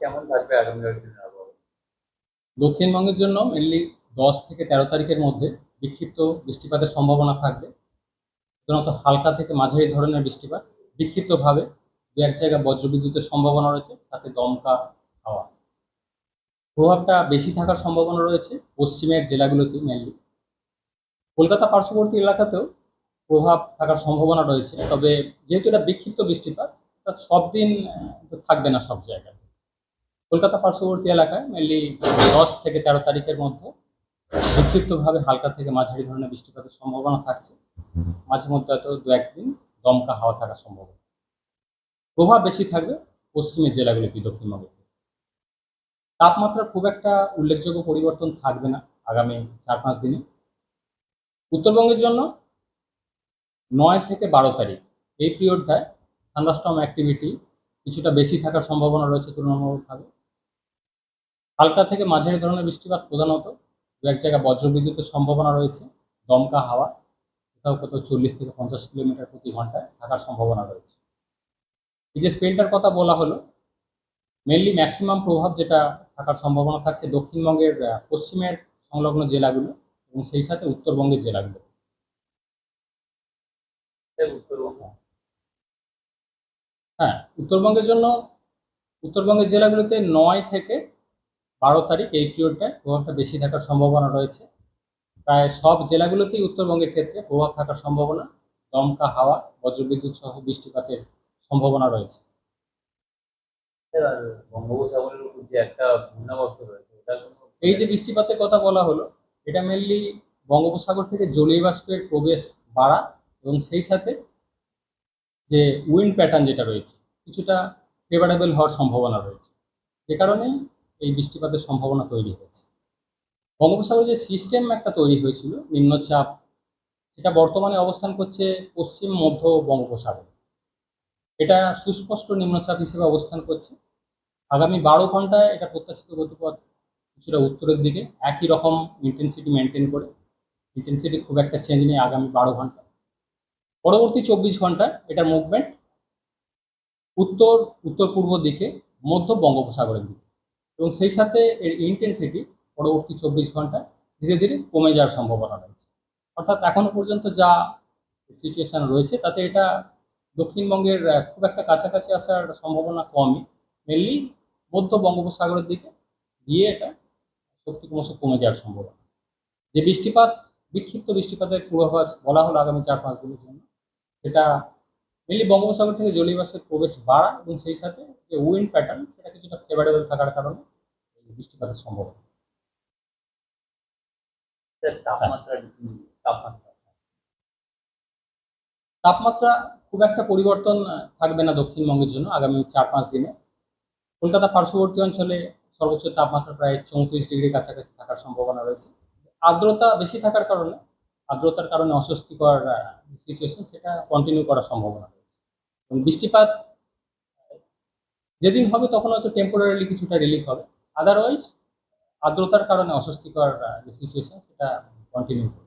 কেমন থাকবে আগামী দক্ষিণবঙ্গের জন্য মেনলি দশ থেকে তেরো তারিখের মধ্যে বিক্ষিপ্ত বৃষ্টিপাতের সম্ভাবনা থাকবে। সাধারণত হালকা থেকে মাঝারি ধরনের বৃষ্টিপাত। বিক্ষিপ্তভাবে দু এক জায়গায় বজ্রবিদ্যুতের সম্ভাবনা রয়েছে, সাথে দমকা হাওয়া। প্রভাবটা বেশি থাকার সম্ভাবনা রয়েছে পশ্চিমের জেলাগুলোতে মেনলি কলকাতা পার্শ্ববর্তী এলাকাতেও প্রভাব থাকার সম্ভাবনা রয়েছে, তবে যেহেতু এটা বিক্ষিপ্ত বৃষ্টিপাত, তা সব দিন থাকবে না সব জায়গায়। কলকাতা পার্শ্ববর্তী এলাকায় মেনলি দশ থেকে তেরো তারিখের মধ্যে বিক্ষিপ্তভাবে হালকা থেকে মাঝারি ধরনের বৃষ্টিপাতের সম্ভাবনা থাকছে। মাঝে মধ্যে হয়তো দু একদিন দমকা হাওয়া থাকার সম্ভাবনা। প্রভাব বেশি থাকবে পশ্চিমের জেলাগুলিতে দক্ষিণবঙ্গের ক্ষেত্রে। তাপমাত্রার খুব একটা উল্লেখযোগ্য পরিবর্তন থাকবে না আগামী চার পাঁচ দিনে। উত্তরবঙ্গের জন্য নয় থেকে বারো তারিখ এই পিরিয়ডটায় থান্ডাস্টর্ম অ্যাক্টিভিটি কিছুটা বেশি থাকার সম্ভাবনা রয়েছে তুলনামূলকভাবে হালকা থেকে মাঝারি ধরনের বৃষ্টিপাত প্রধানত দু এক জায়গায় বজ্রবিদ্যুতের সম্ভাবনা রয়েছে দমকা হাওয়া কোথাও কোথাও চল্লিশ থেকে পঞ্চাশ কিলোমিটার প্রতি ঘন্টায় থাকার সম্ভাবনা রয়েছে। এই যে স্পেলটার কথা বলা হলো মেনলি ম্যাক্সিমাম প্রভাব যেটা থাকার সম্ভাবনা থাকছে দক্ষিণবঙ্গের পশ্চিমের সংলগ্ন জেলাগুলো এবং সেই সাথে উত্তরবঙ্গের জেলাগুলো। হ্যাঁ উত্তরবঙ্গের জন্য উত্তরবঙ্গের জেলাগুলোতে নয় থেকে বারো তারিখ এই পিরিয়ডটায় প্রভাবটা বেশি থাকার সম্ভাবনা রয়েছে। প্রায় সব জেলাগুলোতেই উত্তরবঙ্গের ক্ষেত্রে প্রভাব থাকার সম্ভাবনা দমকা হাওয়া বজ্রবিদ্যুৎ সহ বৃষ্টিপাতের সম্ভাবনা রয়েছে। বঙ্গোপসাগরের উপর যে একটা ঘূর্ণাবর্ত রয়েছে এই যে বৃষ্টিপাতের কথা বলা হলো এটা মেনলি বঙ্গোপসাগর থেকে জলীয় বাষ্পের প্রবেশ বাড়া এবং সেই সাথে যে উইন্ড প্যাটার্ন যেটা রয়েছে কিছুটা ফেভারেবল হওয়ার সম্ভাবনা রয়েছে। যে কারণেই এই বৃষ্টিপাতের সম্ভাবনা তৈরি হয়েছে। বঙ্গোপসাগরে যে সিস্টেম একটা তৈরি হয়েছিল, নিম্নচাপ, সেটা বর্তমানে অবস্থান করছে পশ্চিম মধ্য বঙ্গোপসাগরে। এটা সুস্পষ্ট নিম্নচাপ হিসেবে অবস্থান করছে। আগামী বারো ঘন্টায় এটা প্রত্যাশিত গতিপথ কিছুটা উত্তরের দিকে, একই রকম ইন্টেন্সিটি মেনটেন করে ইন্টেন্সিটি খুব একটা চেঞ্জ নেই আগামী বারো ঘণ্টা পরবর্তী চব্বিশ ঘণ্টা এটার মুভমেন্ট উত্তর উত্তর পূর্ব দিকে, মধ্য বঙ্গোপসাগরের দিকে। এবং সেই সাথে এর ইন্টেন্সিটি পরবর্তী চব্বিশ ঘণ্টা ধীরে ধীরে কমে যাওয়ার সম্ভাবনা রয়েছে। অর্থাৎ এখনও পর্যন্ত যা সিচুয়েশন রয়েছে, তাতে এটা দক্ষিণবঙ্গের খুব একটা কাছাকাছি আসার সম্ভাবনা কমই। মেনলি মধ্য বঙ্গোপসাগরের দিকে গিয়ে এটা শক্তি ক্রমশ কমে যাওয়ার সম্ভাবনা। যে বৃষ্টিপাত, বিক্ষিপ্ত বৃষ্টিপাতের পূর্বাভাস বলা হলো আগামী চার পাঁচ দিনের জন্য, সেটা মেনলি বঙ্গোপসাগর থেকে জলীয় বাষ্পের প্রবেশ বাড়া এবং সেই সাথে যে উইন্ড প্যাটার্ন সেটা কিছুটা ফেভারেবল থাকার কারণে এই বৃষ্টিপাতের সম্ভাবনা তাপমাত্রা খুব একটা পরিবর্তন থাকবে না দক্ষিণবঙ্গের জন্য আগামী চার পাঁচ দিনে। কলকাতা পার্শ্ববর্তী অঞ্চলে সর্বোচ্চ তাপমাত্রা প্রায় চৌত্রিশ ডিগ্রি কাছাকাছি থাকার সম্ভাবনা রয়েছে। আর্দ্রতা বেশি থাকার কারণে আর্দ্রতার কারণে অস্বস্তিকর সিচুয়েশন সেটা কন্টিনিউ করার সম্ভাবনা রয়েছে। এবং বৃষ্টিপাত যেদিন হবে তখন হয়তো টেম্পোরারিলি কিছুটা রিলিফ হবে। আদারওয়াইজ আর্দ্রতার কারণে অস্বস্তিকর যে সিচুয়েশন সেটা কন্টিনিউ করবে।